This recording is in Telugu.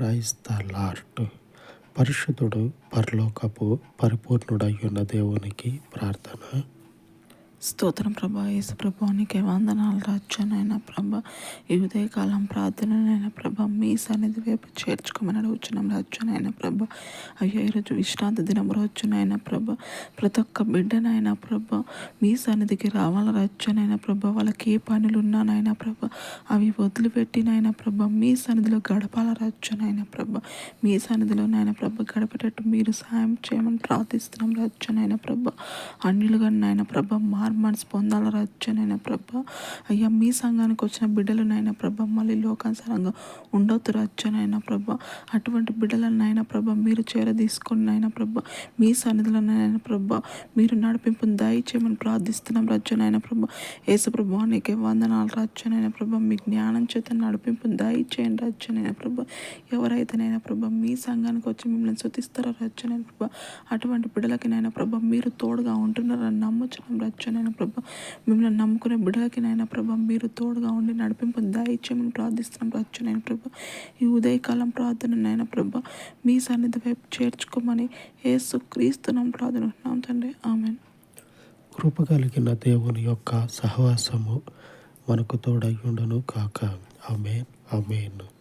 ప్రైజ్ ద లార్డ్ పరిశుద్ధుడు పరలోకపు పరిపూర్ణుడయ్యున్న దేవునికి ప్రార్థన. స్తోత్రం ప్రభా. యేసు ప్రభా నీకే వందనాలు రాజ్యానైనా ప్రభ. ఈ ఉదయకాలం ప్రార్థనైనా ప్రభ మీ సన్నిధి వైపు చేర్చుకోమని అడుగుచున్నాం రాజ్యానైనా ప్రభ. అయ్యా ఈరోజు విశ్రాంతి దినం రోజునైనా ప్రభ. ప్రతి ఒక్క బిడ్డనైనా ప్రభ మీ సన్నిధికి రావాల రాజ్యానైనా ప్రభ. వాళ్ళకి ఏ పనులు ఉన్నానైనా ప్రభ అవి వదిలిపెట్టినైనా ప్రభ మీ సన్నిధిలో గడపాల రాజ్యానైనా ప్రభ. మీ సన్నిధిలోనైనా నాయన ప్రభ గడపేటట్టు మీరు సాయం చేయమని ప్రార్థిస్తున్నాం రాజ్యానైనా ప్రభ. అన్నిలుగా నాయన ప్రభ మా మనసు పొందాల రచ్చనైనా ప్రభ. అయ్యా మీ సంఘానికి వచ్చిన బిడ్డలు నాయన ప్రభ మళ్ళీ లోకానుసారంగా ఉండొద్దు రచ్చనైనా ప్రభ. అటువంటి బిడ్డలను ప్రభ మీరు చేర తీసుకొని నాయన ప్రభ మీ సన్నిధిలో ప్రభ మీరు నడిపింపును దయచేయమని ప్రార్థిస్తున్నాం రచ్చనైన ప్రభ. యేసుప్రభ నీకే వందనాలు రచ్చనైన ప్రభ. మీ జ్ఞానం చేత నడిపింపును దయచేయండి రచ్చనైన ప్రభ. ఎవరైతేనైనా ప్రభ మీ సంఘానికి వచ్చి మిమ్మల్ని శుతిస్తారో రచ్చనైన ప్రభ. అటువంటి బిడ్డలకి నైనా ప్రభ మీరు తోడుగా ఉంటున్నారని నమ్ముచున్నాం నాయన ప్రభ మిమ్మల్ని నమ్ముకునే బిడ్డలకి నాయన ప్రభ మీరు తోడుగా ఉండి నడిపింపు దయచేయమని ప్రార్థిస్తున్నాం రచ్చనైన ప్రభ. ఈ ఉదయకాలం ప్రార్థన నాయన ప్రభ మీ సన్నిధి వైపు చేర్చుకోమని ఏసు క్రీస్తునం ప్రార్థన తండ్రి. ఆమెన్. కృప కలిగిన దేవుని యొక్క సహవాసము మనకు తోడయ్యుండును కాక. ఆమె ఆమెను.